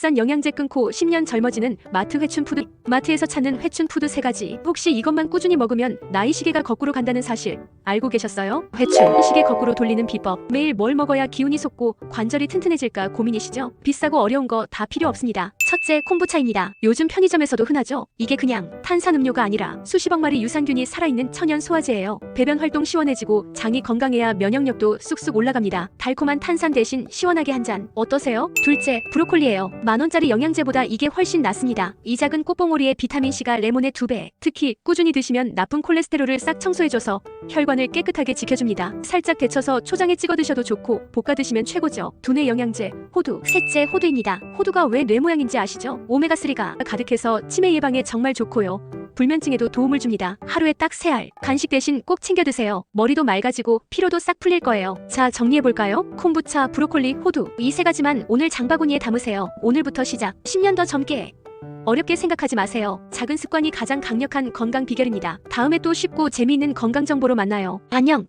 비싼 영양제 끊고 10년 젊어지는 마트 회춘 푸드. 마트에서 찾는 회춘 푸드 세 가지. 혹시 이것만 꾸준히 먹으면 나이 시계가 거꾸로 간다는 사실 알고 계셨어요? 회춘 시계 거꾸로 돌리는 비법. 매일 뭘 먹어야 기운이 솟고 관절이 튼튼해질까 고민이시죠? 비싸고 어려운 거 다 필요 없습니다. 첫째 콤부차입니다. 요즘 편의점에서도 흔하죠? 이게 그냥 탄산음료가 아니라 수십억 마리 유산균이 살아있는 천연 소화제예요. 배변 활동 시원해지고 장이 건강해야 면역력도 쑥쑥 올라갑니다. 달콤한 탄산 대신 시원하게 한 잔 어떠세요? 둘째 브로콜리예요. 만 원짜리 영양제보다 이게 훨씬 낫습니다. 이 작은 꽃봉오리의 비타민 C가 레몬의 두 배. 특히 꾸준히 드시면 나쁜 콜레스테롤을 싹 청소해줘서 혈관을 깨끗하게 지켜줍니다. 살짝 데쳐서 초장에 찍어 드셔도 좋고 볶아 드시면 최고죠. 두뇌 영양제 호두. 셋째 호두입니다. 호두가 왜 뇌 모양인지 아시죠? 오메가3가 가득해서 치매 예방에 정말 좋고요. 불면증에도 도움을 줍니다. 하루에 딱세 알. 간식 대신 꼭 챙겨 드세요. 머리도 맑아지고 피로도 싹 풀릴 거예요. 자, 정리해 볼까요? 콤부차, 브로콜리, 호두. 이 세 가지만 오늘 장바구니에 담으세요. 오늘부터 시작. 10년 더 젊게. 어렵게 생각하지 마세요. 작은 습관이 가장 강력한 건강 비결입니다. 다음에 또 쉽고 재미있는 건강 정보로 만나요. 안녕.